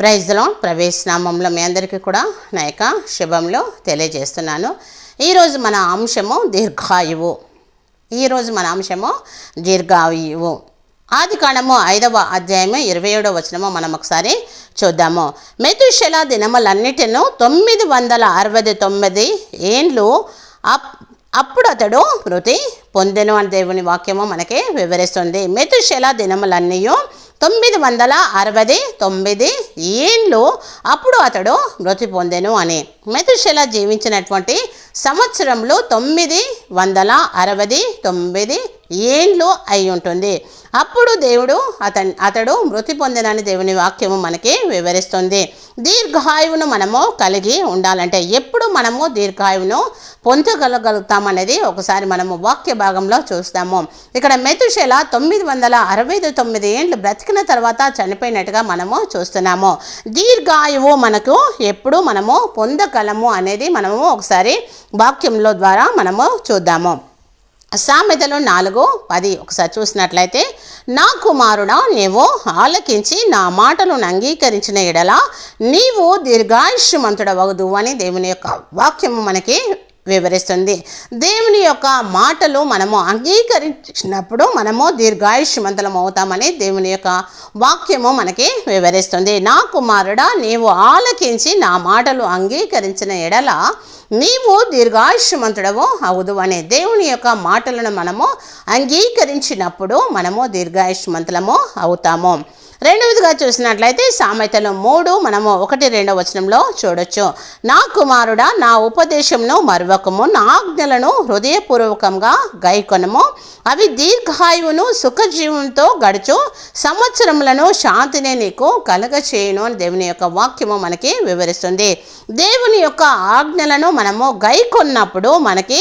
ప్రైజ్లో ప్రవేశనామంలో మీ అందరికీ కూడా నా యొక్క శుభంలో తెలియజేస్తున్నాను. ఈరోజు మన అంశము దీర్ఘాయువు. ఈరోజు మన అంశము దీర్ఘాయువు. ఆది కాండము ఐదవ అధ్యాయము ఇరవై ఏడవ వచనము మనం ఒకసారి చూద్దాము. మెతుశల దినములన్నిటిను తొమ్మిది వందల అరవై తొమ్మిది ఏండ్లు అప్ అప్పుడు అతడు మృతి పొందెను అని దేవుని వాక్యము మనకి వివరిస్తుంది. మెతుశల దినములన్నీ తొమ్మిది వందల అరవై తొమ్మిది ఏండ్లు అప్పుడు అతడు మృతి పొందెను అని. మెతుశల జీవించినటువంటి సంవత్సరంలో తొమ్మిది వందల అరవై తొమ్మిది ఏండ్లు అయి ఉంటుంది. అప్పుడు దేవుడు అతను అతడు మృతి పొందినని దేవుని వాక్యము మనకి వివరిస్తుంది. దీర్ఘాయువును మనము కలిగి ఉండాలంటే ఎప్పుడు మనము దీర్ఘాయువును పొందగలగలుగుతామనేది ఒకసారి మనము వాక్య భాగంలో చూస్తాము. ఇక్కడ మెతుషెల తొమ్మిది వందల అరవై తొమ్మిది ఏండ్లు బ్రతికిన తర్వాత చనిపోయినట్టుగా మనము చూస్తున్నాము. దీర్ఘాయువు మనకు ఎప్పుడు మనము పొందగలము అనేది మనము ఒకసారి వాక్యంలో ద్వారా మనము చూద్దాము. సామెతలు నాలుగు పది ఒకసారి చూసినట్లయితే నా కుమారుడా నీవు ఆలకించి నా మాటలను అంగీకరించిన ఎడల నీవు దీర్ఘాయుష్యమంతుడవగదు అని దేవుని యొక్క వాక్యము మనకి వివరిస్తుంది. దేవుని యొక్క మాటలు మనము అంగీకరించినప్పుడు మనము దీర్ఘాయుష్మంతులం అవుతామని దేవుని యొక్క వాక్యము మనకి వివరిస్తుంది. నా కుమారుడా నీవు ఆలకించి నా మాటలు అంగీకరించిన ఎడల నీవు దీర్ఘాయుష్మంతుడవు అవుదు అనే దేవుని యొక్క మాటలను మనము అంగీకరించినప్పుడు మనము దీర్ఘాయుష్మంతులము అవుతాము. రెండవదిగా చూసినట్లయితే సామెతలు మూడు మనము ఒకటి రెండవ వచనంలో చూడొచ్చు. నా కుమారుడా నా ఉపదేశంను మరువకము నా ఆజ్ఞలను హృదయపూర్వకంగా గైకొనము. అవి దీర్ఘాయువును సుఖజీవంతో గడుచు సంవత్సరములను శాంతిని నీకు కలగచేయును అని దేవుని యొక్క వాక్యము మనకి వివరిస్తుంది. దేవుని యొక్క ఆజ్ఞలను మనము గైకొన్నప్పుడు మనకి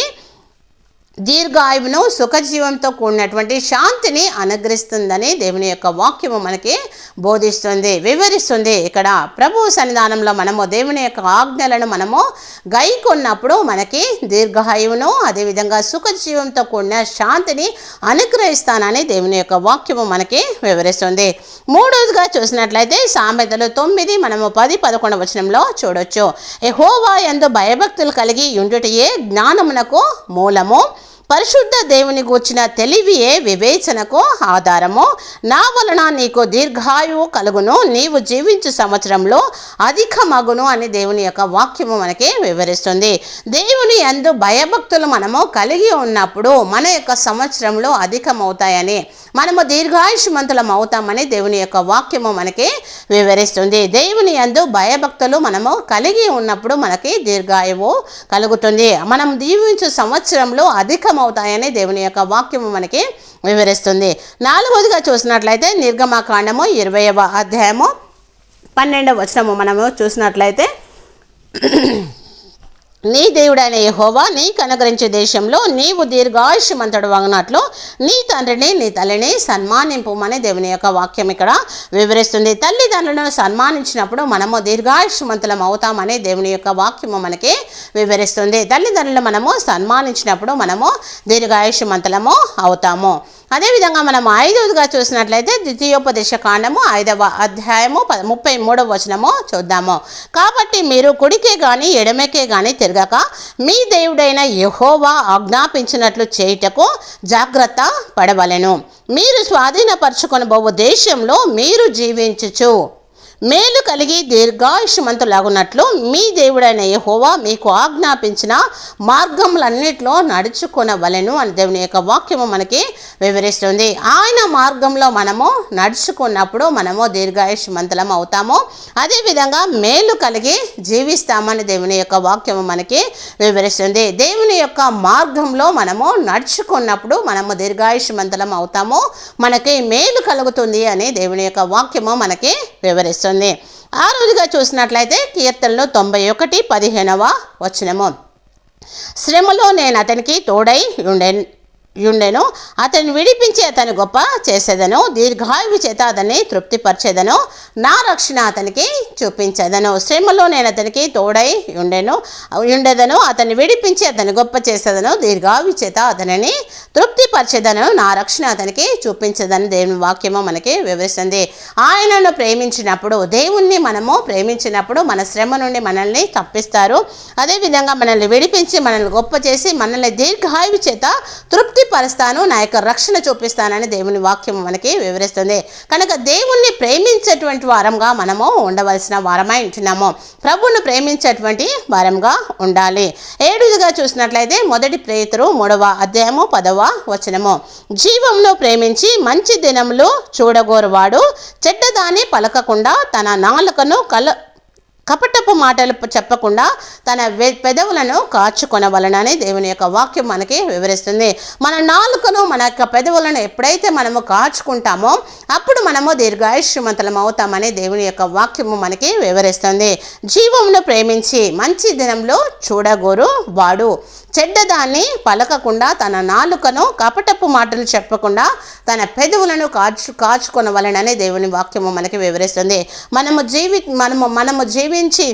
దీర్ఘాయువును సుఖజీవంతో కూడినటువంటి శాంతిని అనుగ్రహిస్తుందని దేవుని యొక్క వాక్యము మనకి బోధిస్తుంది వివరిస్తుంది. ఇక్కడ ప్రభు సన్నిధానంలో మనము దేవుని యొక్క ఆజ్ఞలను మనము గైకొన్నప్పుడు మనకి దీర్ఘాయువును అదేవిధంగా సుఖజీవంతో కూడిన శాంతిని అనుగ్రహిస్తానని దేవుని యొక్క వాక్యము మనకి వివరిస్తుంది. మూడవదిగా చూసినట్లయితే సామెతలు తొమ్మిది మనము పది పదకొండు వచనంలో చూడొచ్చు. ఎహోవా ఎందు భయభక్తులు కలిగి ఉండుటయే జ్ఞానమునకు మూలము. పరిశుద్ధ దేవుని గూర్చిన తెలివియే వివేచనకు ఆధారము? నా వలన నీకు దీర్ఘాయువు కలుగును. నీవు జీవించు సంవత్సరంలో అధిక మగును అని దేవుని యొక్క వాక్యము మనకి వివరిస్తుంది. దేవుని అందు భయభక్తులు మనము కలిగి ఉన్నప్పుడు మన యొక్క సంవత్సరంలో అధికమవుతాయని మనము దీర్ఘాయుష్మంతులం అవుతామని దేవుని యొక్క వాక్యము మనకి వివరిస్తుంది. దేవుని అందు భయభక్తులు మనము కలిగి ఉన్నప్పుడు మనకి దీర్ఘాయువు కలుగుతుంది. మనం దీవించు సంవత్సరంలో అధికమవుతాయని దేవుని యొక్క వాక్యము మనకి వివరిస్తుంది. నాలుగవదిగా చూసినట్లయితే నిర్గమకాండము ఇరవయవ అధ్యాయము పన్నెండవ వచనము మనము చూసినట్లయితే నీ దేవుడైన యహోవా నీకు అనుగ్రహించే దేశంలో నీవు దీర్ఘాయుష్యమంతడు వగినట్లు నీ తండ్రిని నీ తల్లిని సన్మానింపుమని దేవుని యొక్క వాక్యం ఇక్కడ వివరిస్తుంది. తల్లిదండ్రులను సన్మానించినప్పుడు మనము దీర్ఘాయుష్యమంతులం అవుతామని దేవుని యొక్క వాక్యము మనకి వివరిస్తుంది. తల్లిదండ్రులు మనము సన్మానించినప్పుడు మనము దీర్ఘాయుష్యమంతులము అవుతాము. అదేవిధంగా మనం ఐదవదిగా చూసినట్లయితే ద్వితీయోపదేశ కాండము ఐదవ అధ్యాయము ప ముప్పై మూడవ వచనము చూద్దాము. కాబట్టి మీరు కుడికే కానీ ఎడమకే కానీ తిరగక మీ దేవుడైన యహోవా ఆజ్ఞాపించినట్లు చేయుటకు జాగ్రత్త పడవలెను. మీరు స్వాధీనపరచుకొనబోవు దేశంలో మీరు జీవించుచు. మేలు కలిగి దీర్ఘాయుష్మంతులాగున్నట్లు మీ దేవుడైన యహోవా మీకు ఆజ్ఞాపించిన మార్గములన్నిటిలో నడుచుకునవలెను అని దేవుని యొక్క వాక్యము మనకి వివరిస్తుంది. ఆయన మార్గంలో మనము నడుచుకున్నప్పుడు మనము దీర్ఘాయుష్మంతులం అవుతాము. అదేవిధంగా మేలు కలిగి జీవిస్తామని దేవుని యొక్క వాక్యము మనకి వివరిస్తుంది. దేవుని యొక్క మార్గంలో మనము నడుచుకున్నప్పుడు మనము దీర్ఘాయుష్మంతులం అవుతాము. మనకి మేలు కలుగుతుంది అని దేవుని యొక్క వాక్యము మనకి వివరిస్తుంది. ఆ రోజుగా చూసినట్లయితే కీర్తనలో తొంభై ఒకటి పదిహేనవ వచనము. శ్రమలో నేను అతనికి తోడై ఉండే యుండెను. అతన్ని విడిపించి అతని గొప్ప చేసేదను. దీర్ఘాయువు చేత అతన్ని తృప్తిపరిచేదను. నా రక్షణ అతనికి చూపించేదను. శ్రమలో నేను అతనికి తోడై ఉండెను ఉండేదను అతన్ని విడిపించి అతన్ని గొప్ప చేసేదను. దీర్ఘాయువు చేత అతనిని తృప్తిపరిచేదను. నా రక్షణ అతనికి చూపించేదని దేవుని వాక్యము మనకి వివరిస్తుంది. ఆయనను ప్రేమించినప్పుడు దేవుణ్ణి మనము ప్రేమించినప్పుడు మన శ్రమ నుండి మనల్ని తప్పిస్తారు. అదేవిధంగా మనల్ని విడిపించి మనల్ని గొప్ప చేసి మనల్ని దీర్ఘాయువు చేత తృప్తి తృప్తిపరుస్తాను నా యొక్క రక్షణ చూపిస్తానని దేవుని వాక్యం మనకి వివరిస్తుంది. కనుక దేవుణ్ణి ప్రేమించేటువంటి వారంగా మనము ఉండవలసిన వారమై ఉంటున్నాము. ప్రభువును ప్రేమించేటువంటి వారంగా ఉండాలి. ఏడుగా చూసినట్లయితే మొదటి ప్రేతురు మూడవ అధ్యాయము పదవ వచనము. జీవంను ప్రేమించి మంచి దినములు చూడగోరువాడు చెడ్డదాన్ని పలకకుండా తన నాలుకను కల కపటపు మాటలు చెప్పకుండా తన పెదవులను కాచుకొనవలనని దేవుని యొక్క వాక్యం మనకి వివరిస్తుంది. మన నాలుకను మన యొక్క పెదవులను ఎప్పుడైతే మనము కాచుకుంటామో అప్పుడు మనము దీర్ఘాయుష్యమంతలం అవుతామని దేవుని యొక్క వాక్యము మనకి వివరిస్తుంది. జీవమును ప్రేమించి మంచి దినంలో చూడగోరు వాడు చెడ్డదాన్ని పలకకుండా తన నాలుకను కపటపు మాటలు చెప్పకుండా తన పెదవులను కాచు కాచుకొనవలననే దేవుని వాక్యము మనకి వివరిస్తుంది. మనము జీవి మనము మనము జీవించి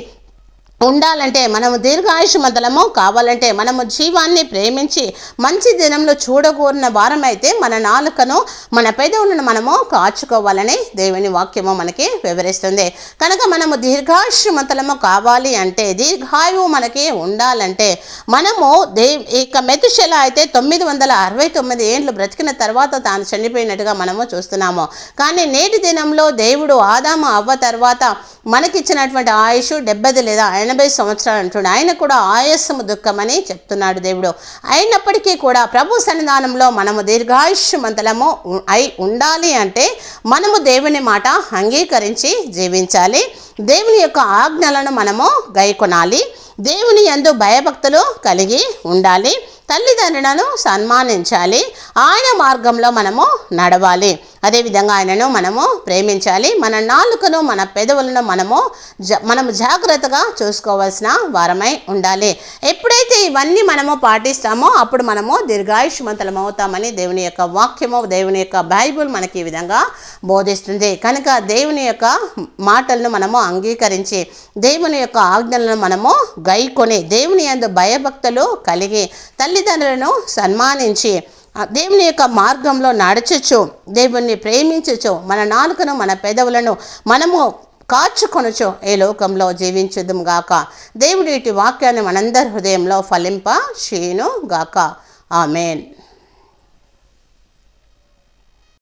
ఉండాలంటే మనము దీర్ఘాయుషమంతలము కావాలంటే మనము జీవాన్ని ప్రేమించి మంచి దినంలో చూడకూరిన వారమైతే మన నాలుకను మన పెదవులను మనము కాచుకోవాలని దేవుని వాక్యము మనకి వివరిస్తుంది. కనుక మనము దీర్ఘాయుషమంతలము కావాలి అంటే దీర్ఘాయువు మనకి ఉండాలంటే మనము దే ఇక మెతుశల అయితే తొమ్మిది వందల అరవై తొమ్మిది ఏండ్లు బ్రతికిన తర్వాత తాను చనిపోయినట్టుగా మనము చూస్తున్నాము. కానీ నేటి దినంలో దేవుడు ఆదాము అవ్వ తర్వాత మనకిచ్చినటువంటి ఆయుష్ డెబ్బది లేదా ఎనభై సంవత్సరాలు అంటున్నాడు ఆయన కూడా ఆయాసము దుఃఖమని చెప్తున్నాడు దేవుడు. అయినప్పటికీ కూడా ప్రభు సన్నిధానంలో మనము దీర్ఘాయుష్మంతలము అయి ఉండాలి అంటే మనము దేవుని మాట అంగీకరించి జీవించాలి. దేవుని యొక్క ఆజ్ఞలను మనము గైకొనాలి. దేవుని యందు భయభక్తులు కలిగి ఉండాలి. తల్లిదండ్రులను సన్మానించాలి. ఆయన మార్గంలో మనము నడవాలి. అదేవిధంగా ఆయనను మనము ప్రేమించాలి. మన నాలుకను మన పెదవులను మనము జ మనము జాగ్రత్తగా చూసుకోవాల్సిన వారమై ఉండాలి. ఎప్పుడైతే ఇవన్నీ మనము పాటిస్తామో అప్పుడు మనము దీర్ఘాయుష్మంతులం అవుతామని దేవుని యొక్క వాక్యము దేవుని యొక్క బైబుల్ మనకి ఈ విధంగా బోధిస్తుంది. కనుక దేవుని యొక్క మాటలను మనము అంగీకరించి దేవుని యొక్క ఆజ్ఞలను మనము గైకొని దేవుని యందు భయభక్తులు కలిగి తల్లి తల్లిదండ్రులను సన్మానించి దేవుని యొక్క మార్గంలో నడచచ్చు దేవుణ్ణి ప్రేమించచ్చు మన నాలుకను మన పెదవులను మనము కాచుకొనచ్చు ఈ లోకంలో జీవించుదుం గాక. దేవుడి వాక్యాన్ని మనందరి హృదయంలో ఫలింప షీను గాక. ఆమెన్.